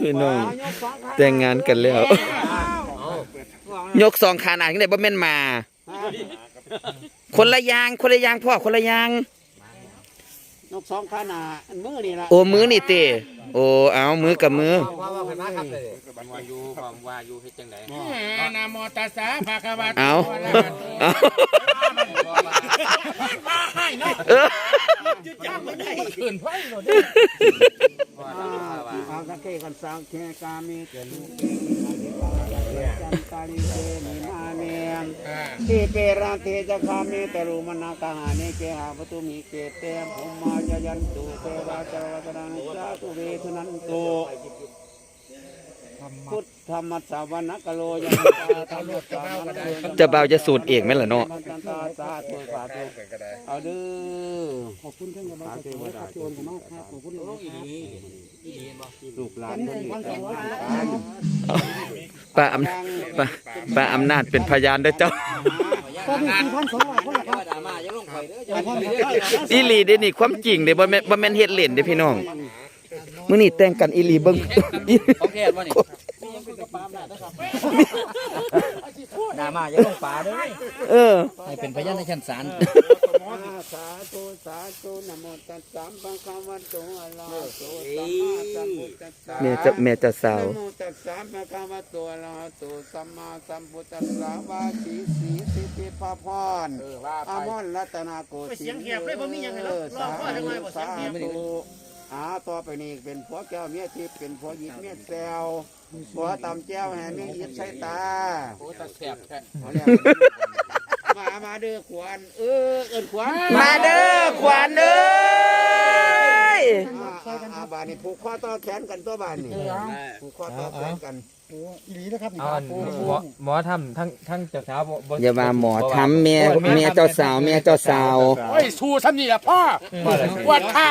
พี่น้องแต่งงานกันแล้ว ยกสองขาหนาที่ไหนบ่แม่นมา คนละอยางคนละอยางพ่อคนละอยางนกสองขาหนาอันมือนี่ละโอ้มือนี่เตโอ้เอามือกับมือว่าว่าเป็นมาครับเลยวันวายูความวายูเฮ็ดจังได๋นะโมตัสสะภะคะวะโตเอาอะระหะโตเอาเออขึ้นไฟโลด อาสังเกกันสังเคกามีเกลูจันตาลิเกมีมาเนียมทีเปราเทจะคามีตรุมนาคาหาเนเกหาปตุมีเกเตมภุมมาจยันตุเทวาจารวัตรังจาตุเวทุนันตุ พุทธธรรมสสาวนักโลยันตาธรรมสาวนักโลจะเบาจะสูตรเอกไหมล่ะเนาะมันตันตาสาธุสาธุเอาเด้อขอบคุณท่านกำลังใจครับโยนมากครับขอบคุณหลวงลูกหลานท่านอยู่แต่ว่าป้าอำป้าป้าอำนาจเป็นพยานเด้อเจ้าก็มีสี่พันสองร้อยคนละครับดราม่าอย่าลงไปเด้ออย่าอีหลีเด้นี่ความจริงเด้บ่แม่นบ่แม่นเฮ็ดเล่นเด้พี่น้อง มื้อนี้แต่งกันอีหลีเบิ่งของแท้บ่นี่ดราม่าอย่าลงป่าเด้อเออให้เป็นพยานในชั้นศาลสาธุสาธุนะโมตัสสะภะคะวะโตอะระหะโตสัมมาสัมพุทธัสสะแม่จะแม่จะสาวนะโมตัสสะภะคะวะโตอะระหะโตสัมมาสัมพุทธัสสะวาสีสีสิทธิภาพรอามอนรัตนาโกสิเสียงเหียบเลยบ่มีหยังให้รอรอพ่อจังได๋บ่เสียงเหียบ อาต่อไปนี้เป็นผัวแก้วเมียทิพย์เป็นผัวหยิบเมียแซวผัวตำแจ้วแห่เมียหยิบใส่ตาโอ้ตาแสบแท้เอาแล้วมามาเด้อขวานเออเอินขวานมาเด้อขวานเอ้ย อ่า อ่าอ่าบานนี่ผูกข้อต่อแขนกันตัวบานนี่ผูกข้อต่อแขนกันเอาอันหมอหมอทำทั้งทั้งเจ้าสาวบ่บ่อย่าว่าหมอทำเมียเมียเจ้าสาวเมียเจ้าสาว โอ้ยสู้ซ้ำนี่ล่ะพ่อปวดขา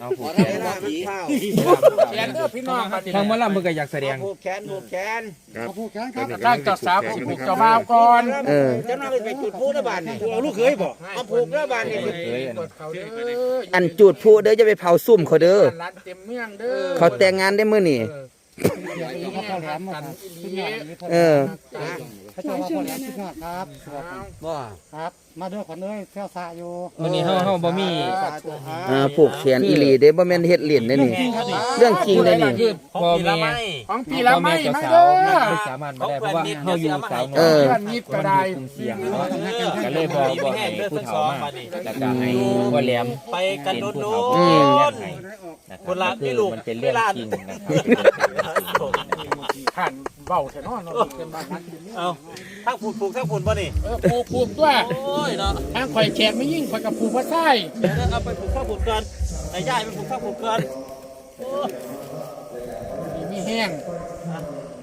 เอาผูกเวลามันเข้าแขนเด้อพี่น้องบัดนี้ทางหมอลำเพิ่นก็อยากแสดงผูกแขนผูกแขนร่างเจ้าสาวสิผูกเจ้าบ่าวก่อนเออ เจ้าน้องไปจุดพูนะบานนี่เอาลูกเคยบ่เอาผูกแล้วบานนี่เอ้ยอันเขาเด้ออันจูดผู้เด้อจะไปเผาซุ่มเขาเด้อร้านเต็มเมืองเด้อเขาแต่งงานได้มื้อนี่กันอีหลีเออ พระเจ้าว่าพ่อแหลมสุดยอดครับบ่ครับ มาด้วยขวัญเอ้ยแพ้วสาอยู่มื้อนี้เฮาเฮาบ่มีอ่าผูกแขนอีหลีเด้บ่แม่นเฮ็ดเล่นเด้นี่ เรื่องจริงเด้นี่ คือพ่อแม่ของปีพ่ละอไม่แม่เจ้าไม่สาเด้วอไม่สามารถมาได้เพราะว่าเฮาอยู่สาวเออ เพื่อนนิดก็ได้กลุ่มเสี่ยงเนาะก็เลยบ่บ่ให้ผู้เฒ่ามาแล้วก็ให้พ่อแหลมไปกันโดนโดอืมคนละพี่ลูกมันเป็นเรื่องจริงนะครับ ขันเบาแท้เนาะเนาะเป็นบ้านนักกินเอาทั้งผูกผูกทั้งผูกบ่นี่เออผูกผูกด้วยโอ้ยเนาะทางข่อยแขกไม่ยิ่งข่อยกับผูกว่าไส้เดี๋ยวเอาไปผูกข้าวผูกกันไอ้ย่ายไปผูกข้าวผูกกันมีแห้ง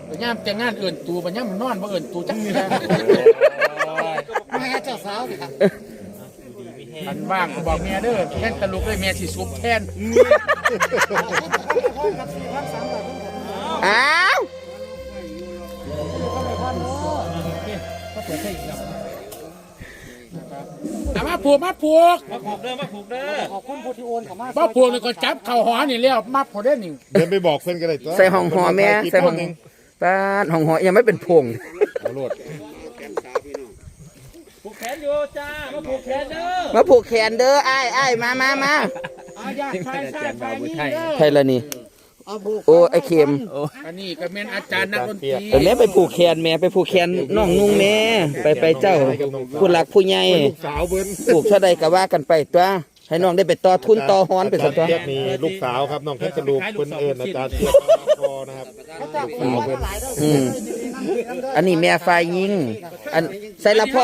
แต่ย่ามแต่งงานเอื่นตูบัญญัติมันนอนบ่เอื่นตูจังเลยแม่เจ้าสาวครับมันว่างก็บอกเมียเด้อแค่นตะลุกเลยเมียสิซุบแทนอ้า วเอามาผูกมาผูกมาผูกเด้อมาผูกเด้อขอบคุณผู้ที่โอนเข้ามาบ่ผูกเลยก็จับเข่าหอนี่แล้วมับพอได้หนึ่งเดินไปบอกเพื่อนกันเลยตัวใส่ห้องหอแม่ใส่ห้องป้าดห้องหอยังไม่เป็นพงเอาโลดผูกแขนอยู่จ้ามาผูกแขนเด้อมาผูกแขนเด้ออ้ายอ้ายมามามาอาญาใช่ใช่ใช่นี่เด้อใครละนี่ โอ้ไอ้เข็มอันนี้ก็เป็นอาจารย์นักดนตรีเออแม่ไปผูกแขนแม่ไปผูกแขนน้องนุ่งแม่ไปไปเจ้าผู้หลักผู้ใหญ่ลูกสาวเบิ้นผูกเท่าใดก็ว่ากันไปตัวให้น้องได้ไปต่อทุนต่อฮอนอาไปจาซะรย์ตัวเทียบนี่ลูกสาวครับน้องเพชรลูกเพิ่นเอิญอาจารย์เทียบพอนะครับลูกสาวเพิ่นอืมอันนี้แม่ฝ่ายยิง อันใส่ละพ่อ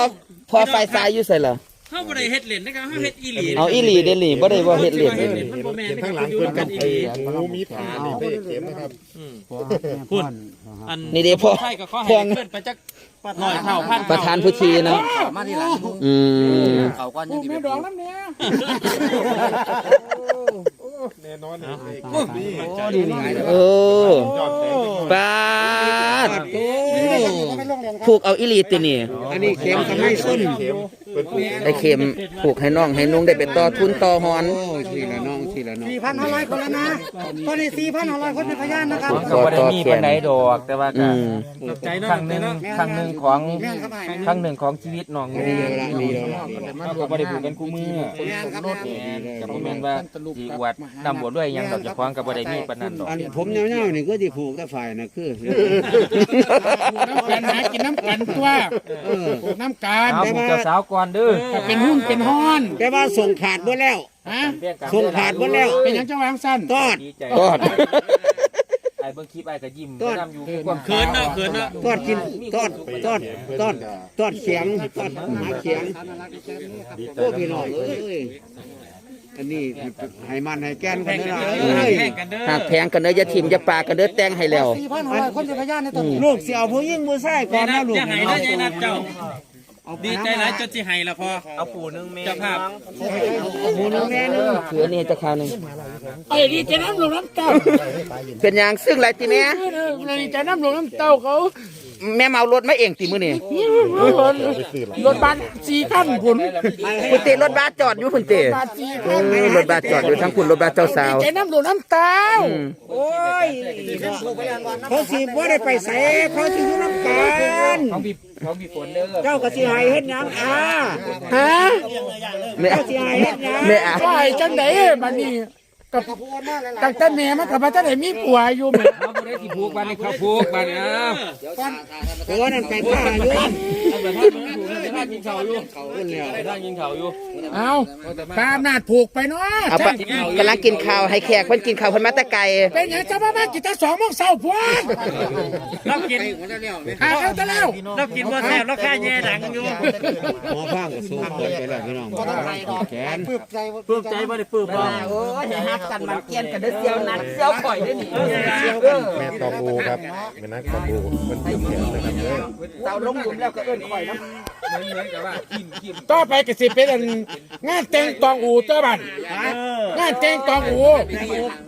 พ่อฝ่ายซ้ายอยู่ใส่ละ เฮาบ่ได้เฮ็ดเล่นนะครับเฮาเฮ็ดอีหลีเอาอีหลีเด้นี่บ่ได้ว่าเฮ็ดเล่นเด้นี่เห็นเห็นข้างหลังเพิ่นกับไอ้หมูมีผ่านี่เพ่เข็มนะครับพุ่นอันนี่เด้พ่อใช่ก็ขอพ่อให้เพิ่นไปจักหน่อยเท่าพันประธานผู้ทีนะมาที่หลังอืมเขาก่อนผูยังกสิแม่ไปดอกน้ำเนี่ยแน่นอนเลยเออจอดแสงปาดผูกเอาอีหลีตินี่อันนี้เข็มทำให้ส้นเข็มเพิ่นปลูก ไอ้เข็มผูกให้น้องให้นุ่งได้ไปต่อทุนต่อหอน โอ้สิละน้อง แหละเนาะ สี่พันห้าร้อยคนแล้วนะตอนนี้สี่พันห้าร้อยคนเป็นพยานนะครับก็บ่ได้มีปานใดดอกแต่ว่าอืก็ม ครั้งหนึ่งครั้งหนึ่งของแม่นครับไอ้ครั้งหนึ่งของชีวิตน้องนี่ดีแล้วล่ะ เราก็บ่ได้ผูกกันคู่มือแม่นครับแม่นกับบ่แม่นว่าสิอวดนำบวชด้วยหยังดอกเจ้าของก็บ่ได้มีปานนั้นดอก อันผมยาวๆนี่ก็ที่ผูกแต่ฝ่ายน่ะคือ น้ำกันหากินน้ำกันตัวปลูกน้ำกันเอาผูกเจ้าสาวก่อนเด้อถ้าเป็นหุ้นเป็นห้อน แต่ว่าส่งขาดเบ่แล้ว ฮะส่งขาดเบ่แล้ว เป็นหยังจะวางสั้น ตอด ดีใจทอด ไอ้เบิ่งคลิปไอ้ก็ยิ้มตอดนำอยู่ความเขินเนาะเขินเนาะตอดกินตอดตอดตอดตอดเสียงตอดหาเสียงโอ้พี่น้องเอ้ยอันนี้ให้มันให้แกนกันนะเอ้ยหากแพงกันเด้ออย่าทิ่มอย่าปากันเด้อแต่งให้แล้ว สี่พันห้าร้อยคนเป็นพยานในตอนนี้ลูกสิเอาผู้หญิงผู้ชายก่อนนะลูกจะให้ได้ใจนัดเจ้าเอา ดีใจหลายจนสิให้ละพอเอาปูนึงแม่เจ้าภาพเอาผู้หนึงแน่นึงคืออันนี้จะคราวหนึงไอ้ดีใจน้ำหลวงน้ำเต้าเป็นหยังซึ่งไรติแม่ดีใจน้ำหลวงน้ำเต้าเขา แม่เมารถมาเองติมื้อนี้รถบัสสี่ขั้นคุณคุณติรถบัสจอดอยู่คุณติบัสสี่เอขั้นอรถบัสจอดอยู่ทั้งคุณรถบัสเจ้าสาวดีใจน้ำหลวงน้ำเต้าโอ้ยเขาสิบ่ได้ไปใส่เขาสิอยู่น้ำกันของพี่ของพี่ฝนเด้อเจ้าก็สิให้เฮ็ดหยังอ่าฮะแม่เจ้าสิให้เฮ็ดหยังแม่อาว่าไอ้จังไหน บัดนี้กับตั้งแต่แม่มันกับพระเจ้าไหนมีผัวอยู่แม่เอาบ่ได้สิผูกบ้านนี้เขาผูกบ้านนี้เอาเออนั่นไปท่าอยู่ เอาแบบนั้นผูกนั่นไปท่ากินข้าวอยู่ขึ้นแล้วไปท่ากินข้าวอยู่เอาตามนาดผูกไปเนาะเอาปะกำลังกินข้าวให้แขกเพิ่นกินข้าวเพิ่นมาแต่ไกลเป็นหยังจะมาบ้านกินแต่สองโมงเช้าพวกเรากินหาเขาจะแล้วเรากินบ่แซ่บเราค่าแย่ดังอยู่หมอฟังก็สู้เกินไปแล้วพี่น้องแขนปลื้มใจปลื้มใจบ่ได้ปลื้มบ่โอ้ยอย่าฮักกันมันเกียนกันเด้อเสียวนัดเสียวข่อยเด้อนี่แม่ตองอูครับแม่นักตองอูมันเตรียมแขนนะครับเด้อเสาลงหลุมแล้วก็เอิ้นข่อยนำเหมือนเหมือนกับว่ากินกินต่อไปก็สิเป็นอันงานแต่งตองอูเจ้าบันงานแต่งตองอู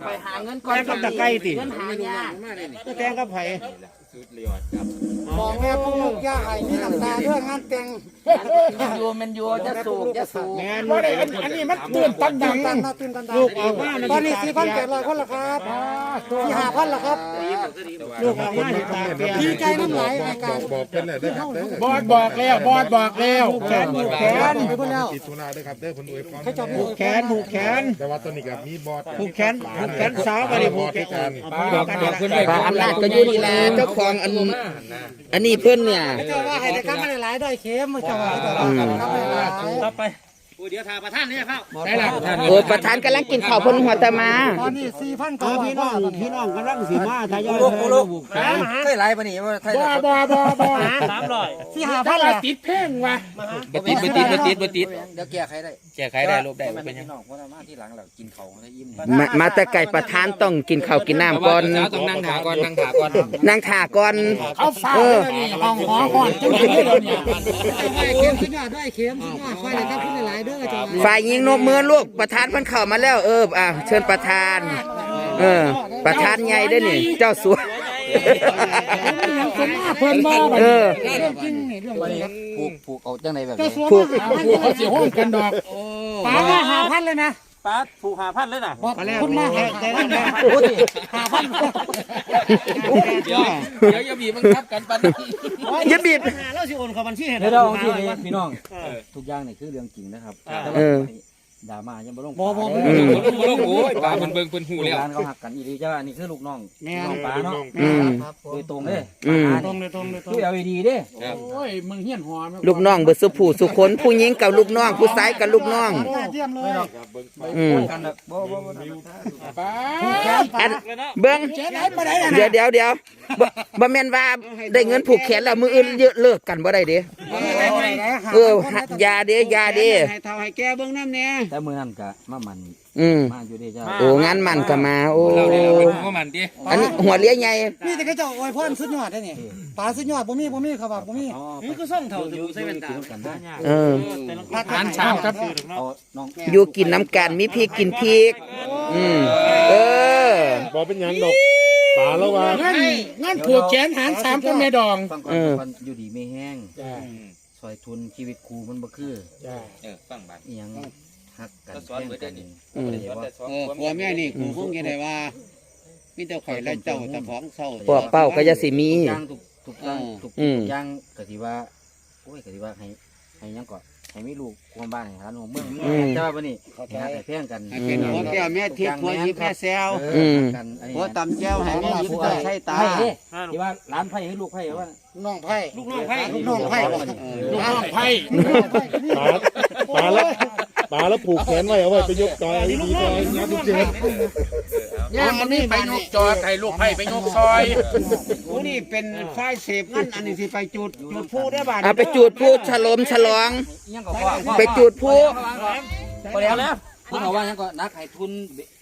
ไปหาเงินก่อนแตงกับตะไคร้ติ เงินหายากแตงกับไผบ อกแม่พวกย่าไอ้นี่น้ำตาด้วยงานแต่งมันอยู่มันอยู่จะสูกจะสูกแม่นว่าได้อันอันนี้มันตื่นตันดังตั้งนาตื่นตันตาลูกออกมาตอนนี้สี่พันแปดร้อยคนละครับที่ห้าพันละครับลูกออกมาเห็นตาเปียดีใจน้ำไหลในบกาอรกบอกเพิ่นน่ะเด้อครับเด้อบอดบอกแล้วบอดบอกแล้วแขนผูกแขนไปเพื่อนแล้วติดธุระเด้อครับเด้อเพิ่นอวยพรผูกแขนผูกแขนแต่ว่าตอนนี้ก็มีบอสผูกแขนผูกแขนสาวบ่ได้ผูกแขนบอกบอกเพิ่นปลาอำนาจก็อยู่นี่แหละเจ้าของอันอันนี้เพื่อนเนี่ย เจ้าว่าให้ได้กำมาหลายได้เข็มเจ้าว่าให้ได้กำมาหลาย ต่อไป เดี๋ยวทาประธานเนี่ยครับได้ละโอ้ยประธานกำลังกินข้าวเพิ่นหัวตะมา ตอนนี้สี่พันเอาเก้าร้อยพี่คน้องนพี่น้องกำลังสิมาทายอยลูกลูกผูกแขนเคยไล่ปะนี่ว่าไทยบอบอบอบอสามร้อยที่ห้าถ้าพันเราละติดเพลงว่ะบ่ติดบ่ติดบ่ติดบ่ติดเดี๋ยวแก้ไขได้แก้ไขได้ลูกได้เป็นยังน้องเพราะว่ามาที่หลังเรากินเขาได้ยิ้มมามาแต่ไก่ประธานต้องกินข้าวกินน้ำก่อนสาวต้องนั่งขาก่อนนั่งขาก่อนนั่งท่าก่อนเขาเฝ้าเลยนี่ห้องหอห้อนจังเลยเดี๋ยวนี้ได้เข็มสุดยอดได้เข็มสุดยอดคอยเลยครับขึ้นหลายๆเด้อเจ้าฝ่ายยิงนกมือลูกประธานเพิ่นเข้ามาแล้วเอออะเชิญประธาน เออ ประธานใหญ่เด้อนี่ เจ้าสัวสมมาเพิ่นบ่บัดเอนี้อเรื่องจริงนี่เรื่องจริงผูกผูกเอาจังไหนแบบเจ้านี้สัวผูกมาหาพันพวกเขาสิห้องกันดอกป๋ามาหาพันเลยนะ ป้าผูกหาพันเลยน่ะบอกคุณมาหาแต่นั่นแหละหาพันเดี๋ยวเดี๋ยวอย่าบีบบังคับกันปานนั้นอย่าบีบหาเราสิโอนเข้าบัญชีให้เดี๋ยวเราที่นี่พี่น้องทุกอย่างนี่คือเรื่องจริงนะครับแต่เอว่าอ ดราม่ายังบ่ลงบ่บ่อืมลูกโอ้ยปลาเพิ่นเบิ่งเพิ่นหูลูกแล้ว หลานเขาหักกันอีดีจ้าอันนี้คือลูกน้องแม่น้องปลาเนาะอืมโดยตรงเด้อืม ตรงเลยตรงเลยตรงคือ LED เด้โอ้ยมึงเฮี้ยนหอมลูกน้องเบิดสุผู้สุคนผู้หญิงกับลูกน้อง ผู้ชายกับลูกน้อง เยี่ยมเลยอืม กันแบบบ่บ่บ่ป้าอันเบิ่งเจ๊ไหนมาได้เดี๋ยวเดี๋ยวเดี๋ยวบ่บ่แม่นว่าได้เงินผูกแขนแล้วมืออื่นเยอะเลิกกันบ่ได้เด้เอออยาเด้อยาเด้ให้เท่าให้แกเบิ่งน้ำแน่แต่มื้อนั้นก็มามันอืมมาอยู่เด้จ้าโอ้งานมันก็มา โอ้เราเดี๋ยวเราเป็นหัวมันดิอันนี้หัวเลี้ยใหญ่นี่แต่ก็เจ้าอวยพรสุดยอดได้นี่ป๋าสุดยอดบ่มีบ่มีเขาบอกบ่มีนี่คือส่งเท่าถูกใส่แว่นตากันได้เออทานชามครับเอาน้องอยู่กินน้ำกันมีพริกกินพริกอืมเออบอกเป็นหยังดอกตาแล้วว่างั้นงั้นผูกแขนหารสามกับแม่ดองฟังก่อนเออฟังอยู่ดีไม่แห้งซอยทุนชีวิตครูมันบ่คือเออฟังบาดอีหยัง หฮักกันก็สอนไว้ได้นี่อืมสอนแต่สอนเออผัวแม่นี่กูคงจะได้ว่ามีแต่ข่อยและเจ้าแต่ของเศร้า พวกเป้าก็จะสิมี ทุกอย่างทุกทุกอย่างทุกอืมอย่างก็สิว่าโอ้ยก็สิว่าให้ให้หยังก่อนให้มีลูกความบ้านให้หาลูกเมืองเมืองแต่ว่าบัดนี้ให้ฮักให้เพียงกันให้เป็นหัวแก้วแม่ทิพย์หัวยิบแม่แซวเออฮักกันอันนี้หัวตำแก้วให้แม่ยิบตาใช้ตาไผ่เด้ที่ว่าร้านไผ่ให้ลูกไผ่ว่าน้องไผ่ลูกน้องไผ่ลูกน้องไผ่ลูกน้องไผ่ปลาปลาแล้ว ปลาแล้วผูกแขนไว้เอาไว้ไปยกจอยวิธีจอยยัดทุกเชือกย่ามมันมีไปยกจอดให้ลูกไผ่ไปยกซอยผู้นี่เป็นฝ่ายเสพงั้นอันนี้สิไปจุดจุดผู้ได้บ้านเอาไปจูดผู้ฉลมฉลองยังก็พ่อพ่อไปจูดผู้พอแล้วแล้วคุณบอกว่ายังก็นักให้ทุน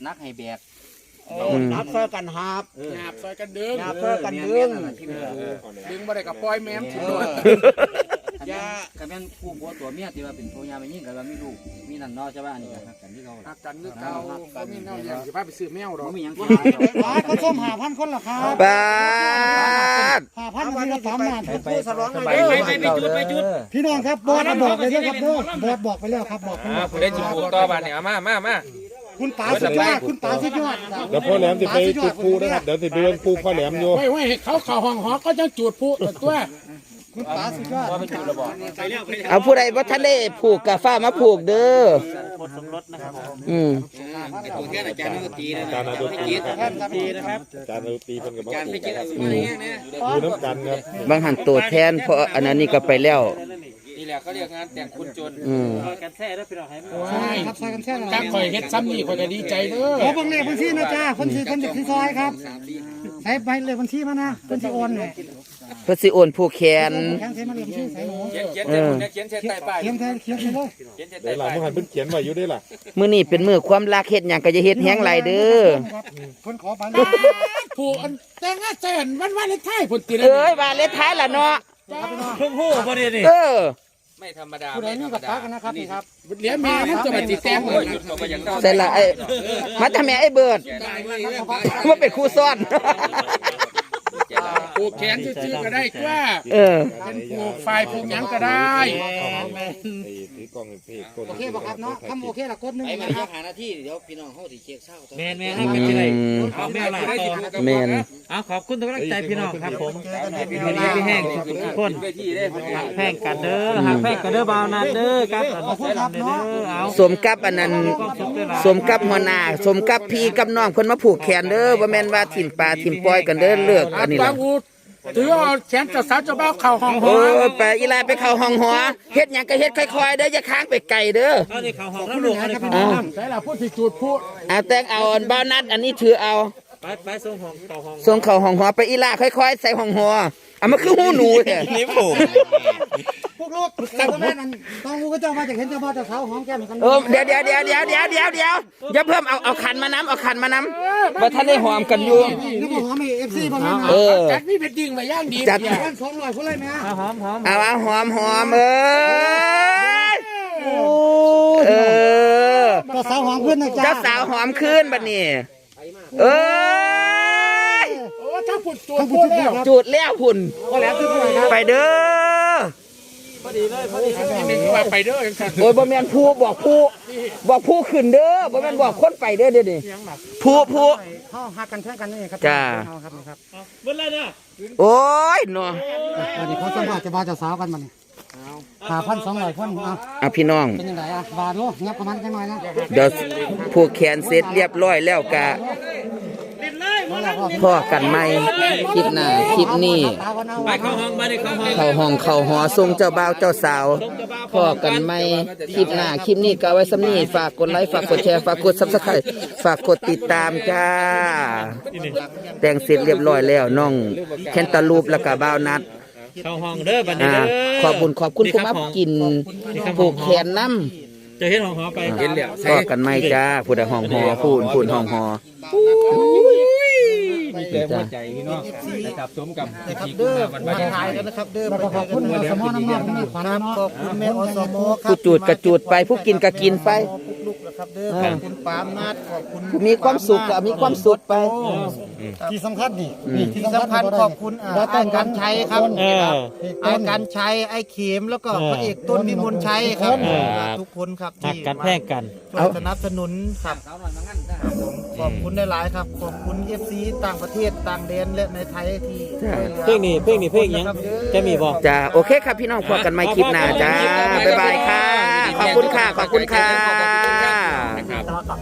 นักให้แบกเออนับเพื่อกันหาบหาบซอยกันดึงนับเพื่อกันดึงดึงบ่ได้กับปล่อยแม่มสิโดนอ ย่าก็แม่นผู้ผัวตัวเมียที่ว่าเป็นผัวยาไม่ยิ่งกันว่ามีลูกมีนั่นเนาะใช่ป่ะอันนี้ก็ฮักกันที่เขาหักกันนึกเก่าบ่มีแนวเลี้ยงสิพาไปซื้อแมวดอกบ่มีหยังหลายคนส้มหาพันคนละครับบาดหาพันนาทีละสามล้านไปไปไปไปจุดไปจุดพี่น้องครับบอสบอกไปแล้วครับเด้อบอสบอกไปแล้วครับบอกคุณอ่าผู้ได้จิปลูกต่อบ้านเนี่ยเอามามามาคุณป๋าสุดยอดคุณป๋าสุดยอดเดี๋ยวพ่อแหลมจะไปจุดปูนะครับเดี๋ยวจะไปเบิ่งปูพ่อแหลมอยู่ไว้ไว้ให้เขาเข้าห้องหอก็จะจูดผู้ตัว คุณป๋าสุดยอดว่าไปจุดระบอกเอาผู้ใดบ่ทันได้ผูกกาฟ้ามาผูกเด้ออืมตัวแค่อาจารย์นักตีนะการนาดนตรีแค่ตีนะครับการนาดนตรีเพิ่นก็มาการปไปลูกกินครับอะไรเงี้ยนะอยู่น้ำกันครับบางหันตัวแทนเพราะอันนั้นนี่ก็ไปแล้วนี่แหละเขาเรียกงานแต่งคุณจนอืมกันแท้แล้วพี่น้องให้ใช่ครับใส่กันแช่หน่อยจักข่อยเฮ็ดซ้ำนี่ข่อยก็ดีใจเด้อขอบังเลขบัญชีนะจ้าคนสีคนเด็กที่ซอยครับใส่ใบเลขบัญชีมานะคนสีโอนเนี่ย เพื่อสิโอนผู้แขน แข็งใส่มาเลขบัญชีใส่หนูเขียนเขียนแต่คุณเนี่ยเขียนเส้นใต้ป้ายเขียนแทนเขียนไปเลยเขียนเส้นเดี๋ใต้ยวหลังป้ายมื่อหันเพิ่นเขียนไว้อยู่ได้ล่ะมื้อนี้เป็นมื้อความรักเฮ็ดหยังก็จะเฮ็ดแฮงหลายเด้อครับคนขอบันผู้อันแต่งงานเจนวันวันเลนไทน์พุ่นติเอ้ยว่าเลขท้ายล่ะเนาะเพิ่งหู้บ่ได้นี่เออไม่ธรรมดาผู้ใดไม่ธนี่รรมกับดาตากันนะครับนี่ครับเหลียแม่มันจะมาติแต่งโอ้ยหยุดเขาไปอย่างนั้นใส่ละไอ้มาทำแม่ไอ้เบิร์ดว่าเป็นครูซ้อน ผูกแขนซื่อๆก็ได้กว่าเออ เป็นผูกฝ่ายผูกหยังก็ได้ไอ้ถือกล้องเพจคนโอเคป่ะครับเนาะทำโอเคละกดหนึงไอ้นะมันคยัรับงหาหน้าที่เดี๋ยวพี่น้องเขาสิเช็คเศร้าแม่นแม่นให้เป็นที่ไหนอืมเอาแม่ล่ะต่อแม่นเอาขอบคุณทุกกำลังใจพี่น้องครับผมพี่น้องพี่แห้งทุกคนเวทีได้หักแพงกันเด้อหักแพงกันเด้อบาวนาเด้อครับเด้อเอาสมกับอันนั้นสมกับหัวหน้าสมกับพี่กับน้องเพิ่นมาผูกแขนเด้อบ่แม่นว่าถิ่มปลาถิ่มปล่อยกันเด้อเลือกอันนี้บาล่ะงอูถือเอาแขนเจ้าสาวเจ้าบ่าวเข้าห้องหโอ้อยไปอีลาไปเข้าห้องหอเฮ็ดหยังก็เฮ็ดค่อยๆเด้ออย่าค้างไปไกลเด้อเอาดิเขาห้องน้ำลูกเอาดิเขาเอาใส่ละพูดที่จูดผู้เอาแต่งเอาอันบ้าวนัดอันนี้ถือเอาไปไปส่งห้องต่อห้องส่งเข้าห้องหอไปอีลาค่อยๆ ใส่ห้องหอเอามาคือหูหนูแท้ นี่ผูก พวกลูกแต่ก็แม่นั่นต้องรู้ก็เจ้ามาจากเห็นเจ้าบ่าวเจ้าสาวหอมแก้มกันเออเดี๋ยวเดี๋ยวเดี๋ยวเดี๋ยวเดี๋ยวเดี๋ยวเดี๋ยวอย่าเพิ่มเอาเอาขันมาน้ำเอาขันมาน้ำว่าท่านได้หอมกันอยู่นึกว่าหอมเอฟซีบ้างนะเออจัดมีเป็นดิ่งมาย่างดีจัดเนี่ยสองร้อยคนเลยไหมฮะเอาหอมหอมเอาเอาหอมหอมเอ้ยเออเจ้าสาวหอมขึ้นนะจ้าเจ้าสาวหอมขึ้นบัดนี้เอ้ยโอ้ถ้าพูดจูดผู้แล้วจูดแล้วพุ่นก็แล้ว ทุกคนครับไปเด้อนี่คือว่าไปเด้อจังซั่นโอ้ยบ่แม่นผู้บอกผู้บอกผู้ขึ้นเด้อบ่แม่นบอกคนไปเด้อเดี๋ยวนี้ผู้ผู้เข้าหักกันแท่งกันนี่ครับจ้าเอาครับนี่ครับเบิ่งเลยเด้อโอ้ยเนาะวันนี้เขาสัมภาษณ์จะบ่าวเจ้าสาวกันมานี่หาพันสองร้อยคนเอาเอาพี่น้องเป็นยังไงอะบาทโลเงียบประมาณจังหน่อยนะเดี๋ยวผูกแขนเสร็จเรียบร้อยแล้วกะ พ่อกันไหมคลิปหน้าคลิปนี้ตาวันเอาไปเข้าห้องมาดิเข้าห้องเข้าห้องเข้าหอทรงเจ้าบ่าวเจ้าสาวพ่อกันไหมคลิปหน้าคลิปนี้ก็เอาไว้สำนี้ฝากกดไลค์ฝากกดแชร์ฝากกดซับสไครต์ฝากกดติดตามจ้า แต่งเสร็จเรียบร้อยแล้วน้องแคนตาลูปแล้วก็บ่าวนัดเข้าห้องเด้อบัดนี้อ่าเด้อขอบคุณขอบคุณผู้มากินผูกแขนน้ำจะเห็นห้องหอไปเห็นแล้วพ่อกันไหมจ้าผู้ใดห้องหอพูนพูนห้องหอ เต็มหัวใจพี่น้องนะครับสมกับที่คุณมาวันวันนี้แล้วก็ขอบคุณแม่สมอน้ำมันนี่ขวัญเนาะ ขอบคุณแม่อสมอผู้จูดกระจูดไปผู้กินกระกินไปข ครับเด้อขอบคุณปามนาดขอบคุณมีความสุขก็มีความสุขไป ที่สำคัญนี่อืมที่สำคัญขอบคุณอ่าไอ้กันชัยครับเออ ไอ้กันชัยไอ้เข็มแล้วก็พระเอกต้นวิมลชัยครับเออ ทุกคนครับหักที่กันแพงกัน ช่วยสนับสนุนครับครับผมขอบคุณหลายๆครับ ขอบคุณเอฟซีต่างประเทศต่างแดนและในไทยที่ช่วยหลือเพลงนี้เพลงนี้เพลงหยังขอบคุณนครับจะมีบ่ จ้าโอเคครับพี่น้องพบกันใหม่คลิปหน้าจ้าบ๊ายบายค่ะขอบคุณค่ะขอบคุณค่ะนะครับ